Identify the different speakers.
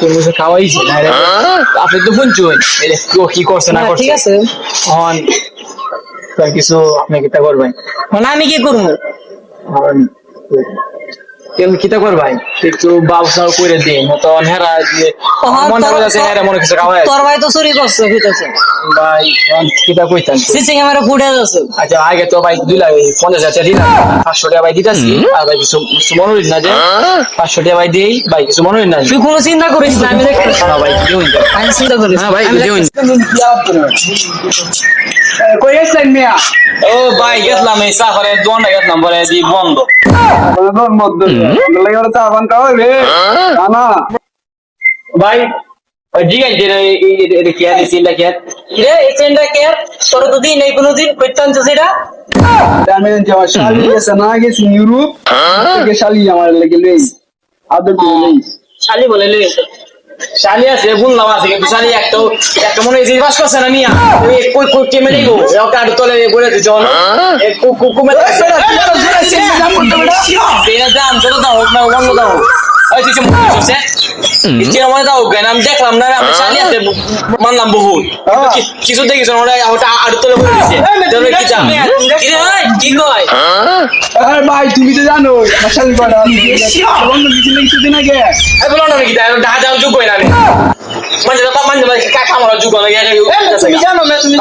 Speaker 1: তুমি তো খাওয়াইছি না। আপনি তো শুনছুন কি করছে না
Speaker 2: না,
Speaker 1: করছে?
Speaker 2: ঠিক আছে।
Speaker 1: হন কিছু আপনি কিতা করবেন?
Speaker 2: মানে আমি কি করব?
Speaker 1: তুমি কিতা করবেন একটু ব্যবসা করে দিন তো হেরা যে
Speaker 2: তখন
Speaker 1: মনে
Speaker 2: তোর-
Speaker 1: করে যে হেরা মনে কিছু খাওয়াই
Speaker 2: তোর ভাই তো চুরি করছে হইতেছে
Speaker 1: ভাই কিতা কইতাম
Speaker 2: সিসি ক্যামেরা ফুটে যাচ্ছে
Speaker 1: আচ্ছা আগে তো ভাই দিলাই পঞ্চাশ হাজার দিলাম পাঁচশো টাকা ভাই দিতেছি আর ভাই কিছু কিছু মনে হইল না যে পাঁচশো টাকা ভাই দিই ভাই কিছু মনে হইল না
Speaker 2: তুই কোনো চিন্তা করিস না আমি দেখতেছি
Speaker 1: না ভাই কি
Speaker 2: আমি চিন্তা করিস
Speaker 1: হ্যাঁ ভাই,
Speaker 2: আমি
Speaker 1: বুঝি হইনি।
Speaker 2: দেখতেছি।
Speaker 3: কই গেছেন মিয়া?
Speaker 1: ও ভাই গেছিলাম এই সাফারে দোয়ানটা গেছিলাম পরে দি বন্ধ।
Speaker 3: না
Speaker 1: ভাই
Speaker 3: শালি গেছে না গেছি শালি আমার লেগে লই। আদর করে লই।
Speaker 2: শালি বলে লইছে
Speaker 1: শালি আছে বললাম আছে কিন্তু শালি একটা একটা মনে হয় বাস করছে না মিয়া ওই কই কই কেমে নেই গো একটা আড়ু তলে বলে দিছো না এই কু কু কুমে এটা দাম যত দাও হোক না অন্য দাও। ওই কিছু মনে হচ্ছে কিছু মনে দাও কেন আমি দেখলাম না আমি শালি আছে মানলাম বহুত কিছু দেখিস না ওটা ওটা আড়ু বলে দিছে তাহলে কি চাম কি রে কি কয়
Speaker 3: আরে ভাই তুমি তো জানো আমার শালি করা বন্ধ দিছিল কিছুদিন আগে
Speaker 1: এই বলো না কি তাই ঢা যাও কই না মানে মানে কাকা আমার যুগ না
Speaker 3: তুমি জানো না তুমি